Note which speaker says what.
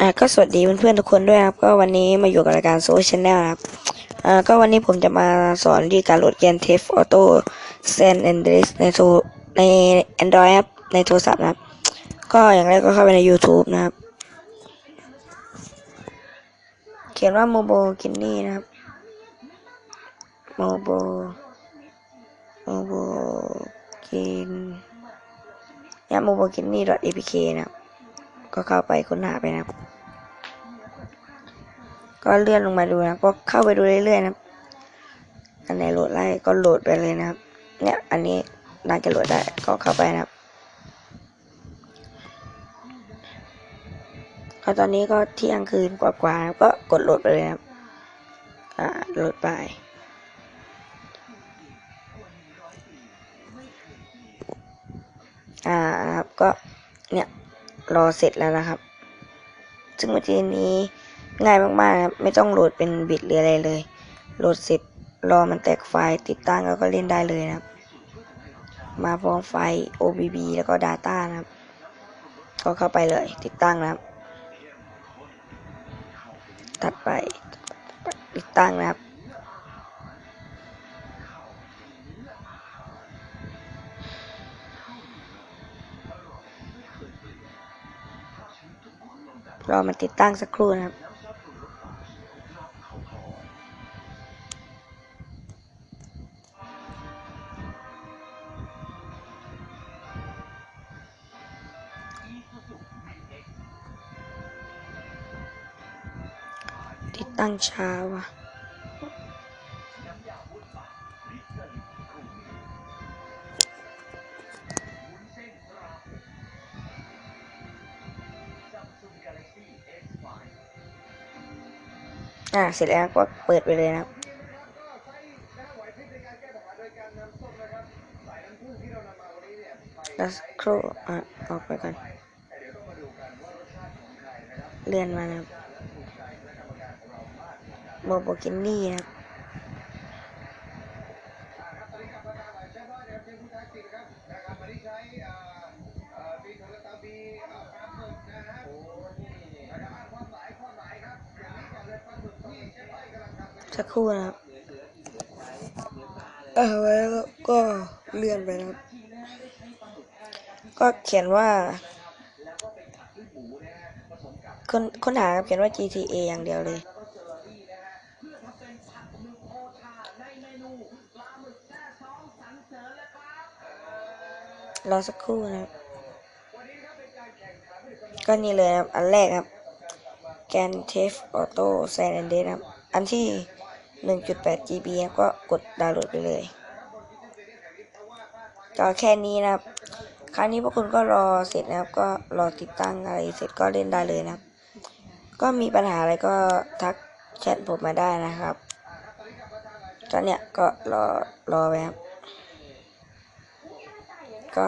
Speaker 1: อ่าก็สวัสดีเพื่อนๆทุกคนด้วยครับก็วันนี้มาอยู่กับรายการโซชแนลนะครับอ่าก็วันนี้ผมจะมาสอนวิธีการโหลดเกมเทฟออโต้เซนแอนเดสในโทรใน Android ครับในโทรศัพท์นะครับ ก็อย่างแรกก็เข้าไปใน YouTube นะครับ เขียนว่าโมโบกินนี่นะครับโมโบโมโบกินเนี่ยโมโบกินนี่ .apk นะครับ ก็เข้าไปค้นหาไปนะครับ ก็เลื่อนลงมาดูนะก็เข้าไปดูเรื่อยๆนะครับอันไหนโหลดได้ก็โหลดไปเลยนะครับ เนี่ยอันนี้น่าจะโหลดได้ก็เข้าไปนะครับก็ตอนนี้ก็เที่ยงคืนกว่าๆก็กดโหลดไปเลยนะครับ อ่าโหลดไป อ่าครับก็เนี่ย รอเสร็จแล้วนะครับ ซึ่งวิธีนี้ง่ายมากๆนะครับไม่ต้องโหลดเป็นบิตหรืออะไรเลย โหลดเสร็จรอมันแตกไฟล์ติดตั้งแล้วก็เล่นได้เลยนะครับ มาพร้อมไฟล์ OBB แล้วก็ Data นะครับ ก็เข้าไปเลย ติดตั้งนะครับ ตัดไปติดตั้งนะครับ รอมันติดตั้งสักครู่นะครับติดตั้งช้าว่ะ อ่าเสร็จแล้วก็เปิดไปเลยนะครับแล้วครูอะออกไปก่อนเลื่อนมานะครับโมโบกินนี่นะครับ สักครู่นะครับเออแล้วก็เลื่อนไปนะครับ ก็เขียนว่าค้นค้นหาเขียนว่า GTA อย่างเดียวเลยรอสักครู่นะครับ ก็นี่เลยครับ อันแรกครับ แกนเทฟออโต้แซนเดนครับ อันที่ 1.8 GB ก็กดดาวน์โหลดไปเลยก็แค่นี้นะครับ ครั้งนี้พวกคุณก็รอเสร็จนะครับ ก็รอติดตั้งอะไรเสร็จก็เล่นได้เลยนะครับ ก็มีปัญหาอะไรก็ทักแชทผมมาได้นะครับตอนเนี้ยก็รอรอไว้ครับ ก็